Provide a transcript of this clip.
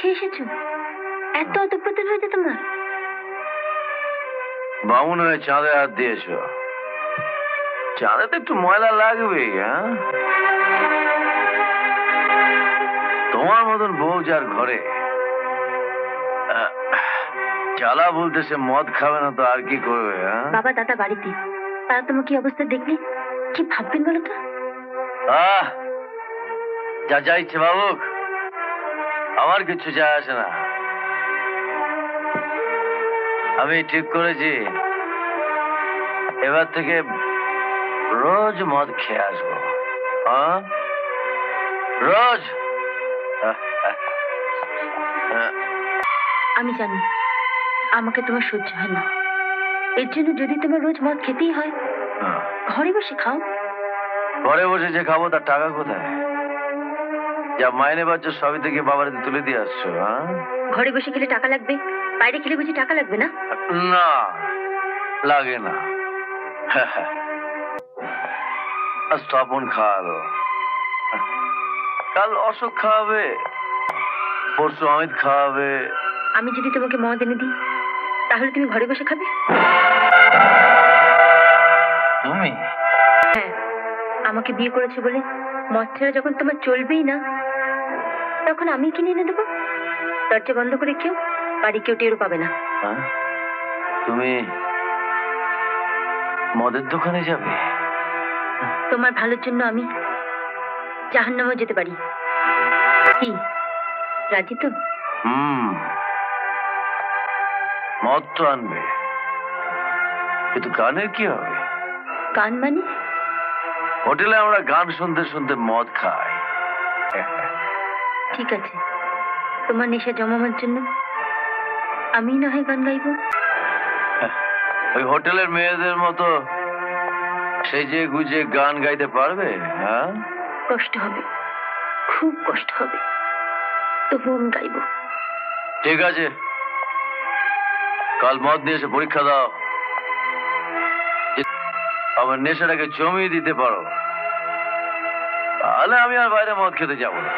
খেয়ে এসেছ এত অতপ্রতন হয়েছে তোমার? বামুন হয়ে চাঁদে হাত দিয়েছ। চাঁদে তো একটু ময়লা লাগবেই হ্যাঁ? তোমার মতন বউ যার ঘরে চালা বলতে সে মদ খাবে না তো আর কি করবে হ্যাঁ? বাবা দাদা বাড়িতে। তারা তোমার কি অবস্থা দেখলে? কি ভাববেন বলো তো? আহ যা যা ইচ্ছে বাবুক আমার কিছু যায় আসে না। আমি ঠিক করেছি। এবার থেকে রোজ মদ খেয়ে আসব। হ্যাঁ? রোজ? আমি জানি আমাকে তোমার সহ্য হয় না। এর জন্য যদি তোমার রোজ মদ খেতেই হয় ঘরে বসে খাও। ঘরে বসে যে খাব তার টাকা কোথায়? যা মাইনে পাচ্ছ সবই থেকে বাবারে তুলে দিয়ে আসছো হ্যাঁ? ঘরে বসে খেলে টাকা লাগবে? বাইরে খেলে বুঝি টাকা লাগবে না? না লাগে না। তপন খাওয়ালো। কাল অশোক খাওয়াবে পরশু অমিত খাওয়াবে। আমি যদি তোমাকে মদ এনে দিই তাহলে তুমি ঘরে বসে খাবে? আমাকে বিয়ে করেছ বলে মদ ছাড়া যখন তোমার চলবেই না তখন আমি কিনে এনে দেবো? দরজা বন্ধ করে কেউ বাড়ি কেউ টেরও পাবে না? তুমি মদের দোকানে যাবে? তোমার ভালোর জন্য আমি জাহান্নামেও যেতে পারি। কি? রাজি তো? হুম। মদ তো আনবে। কিন্তু গানের কি হবে? গান মানে? হোটেলে আমরা গান শুনতে শুনতে মদ খাই। ঠিক আছে। তোমার নেশা জমানোর জন্য আমি না হয় গান গাইবো। ওই হোটেলের মেয়েদের মতো সেজে গুজে গান গাইতে পারবে হ্যাঁ? কষ্ট হবে। খুব কষ্ট হবে। তবু আমি গাইবো। ঠিক আছে। কাল মদ নিয়ে এসে পরীক্ষা দাও। আমার নেশাটাকে জমিয়ে দিতে পারো তাহলে আমি আর বাইরে মদ খেতে যাব না।